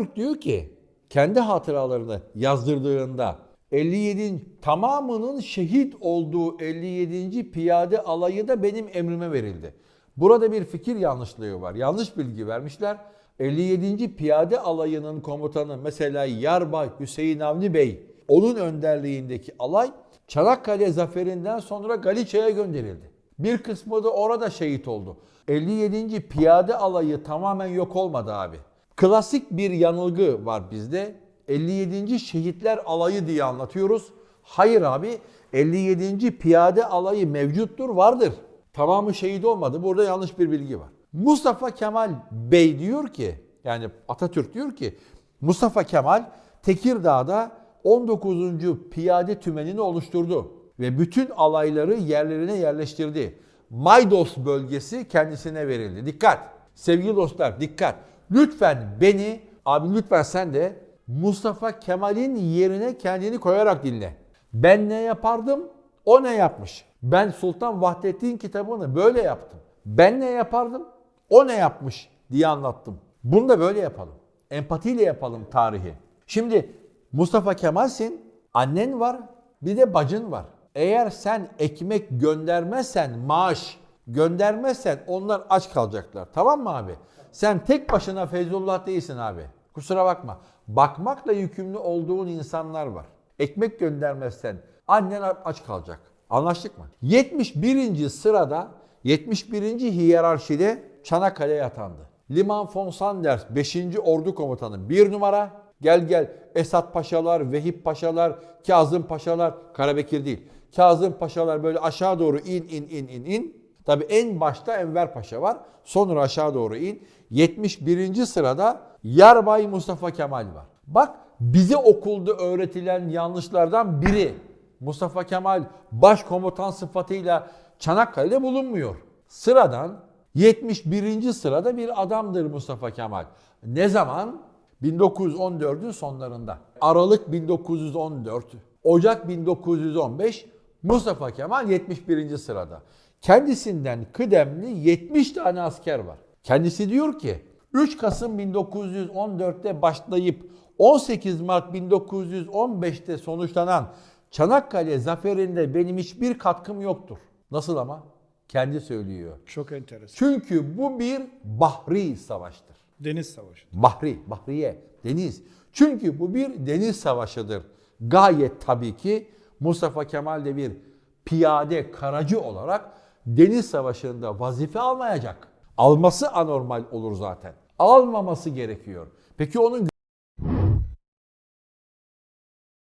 Atatürk diyor ki kendi hatıralarını yazdırdığında 57 tamamının şehit olduğu 57. piyade alayı da benim emrime verildi. Burada bir fikir yanlışlığı var. Yanlış bilgi vermişler. 57. Piyade Alayı'nın komutanı mesela Yarbay Hüseyin Avni Bey onun önderliğindeki alay Çanakkale zaferinden sonra Galiça'ya gönderildi. Bir kısmı da orada şehit oldu. 57. Piyade Alayı tamamen yok olmadı abi. Klasik bir yanılgı var bizde. 57. Şehitler Alayı diye anlatıyoruz. Hayır abi 57. Piyade Alayı mevcuttur, vardır. Tamamı şehit olmadı. Burada yanlış bir bilgi var. Mustafa Kemal Bey diyor ki, yani Atatürk diyor ki, Mustafa Kemal Tekirdağ'da 19. Piyade Tümeni'ni oluşturdu ve bütün alayları yerlerine yerleştirdi. Maydos bölgesi kendisine verildi. Dikkat! Sevgili dostlar dikkat! Lütfen beni, abi lütfen sen de Mustafa Kemal'in yerine kendini koyarak dinle. Ben ne yapardım, o ne yapmış? Ben Sultan Vahdettin kitabını böyle yaptım. Ben ne yapardım, o ne yapmış diye anlattım. Bunu da böyle yapalım. Empatiyle yapalım tarihi. Şimdi Mustafa Kemal'sin, annen var, bir de bacın var. Eğer sen ekmek göndermezsen, maaş göndermezsen onlar aç kalacaklar. Tamam mı abi? Sen tek başına Feyzullah değilsin abi. Kusura bakma. Bakmakla yükümlü olduğun insanlar var. Ekmek göndermezsen annen aç kalacak. Anlaştık mı? 71. sırada 71. hiyerarşide Çanakkale'ye atandı. Liman von Sanders 5. Ordu Komutanı 1 numara. Gel gel Esat Paşalar, Vehip Paşalar, Kazım Paşalar, Karabekir değil. Kazım Paşalar böyle aşağı doğru in in in in in. Tabi en başta Enver Paşa var. Sonra aşağı doğru in. 71. sırada Yarbay Mustafa Kemal var. Bak bize okulda öğretilen yanlışlardan biri. Mustafa Kemal başkomutan sıfatıyla Çanakkale'de bulunmuyor. Sıradan 71. sırada bir adamdır Mustafa Kemal. Ne zaman? 1914'ün sonlarında. Aralık 1914, Ocak 1915 Mustafa Kemal 71. sırada. Kendisinden kıdemli 70 tane asker var. Kendisi diyor ki 3 Kasım 1914'te başlayıp 18 Mart 1915'te sonuçlanan Çanakkale zaferinde benim hiçbir katkım yoktur. Nasıl ama? Kendi söylüyor. Çok enteresan. Çünkü bu bir bahri savaştır. Deniz Savaşı. Bahri, bahriye, deniz. Çünkü bu bir deniz savaşıdır. Gayet tabii ki Mustafa Kemal de bir piyade karacı olarak deniz savaşında vazife almayacak. Alması anormal olur zaten. Almaması gerekiyor. Peki onun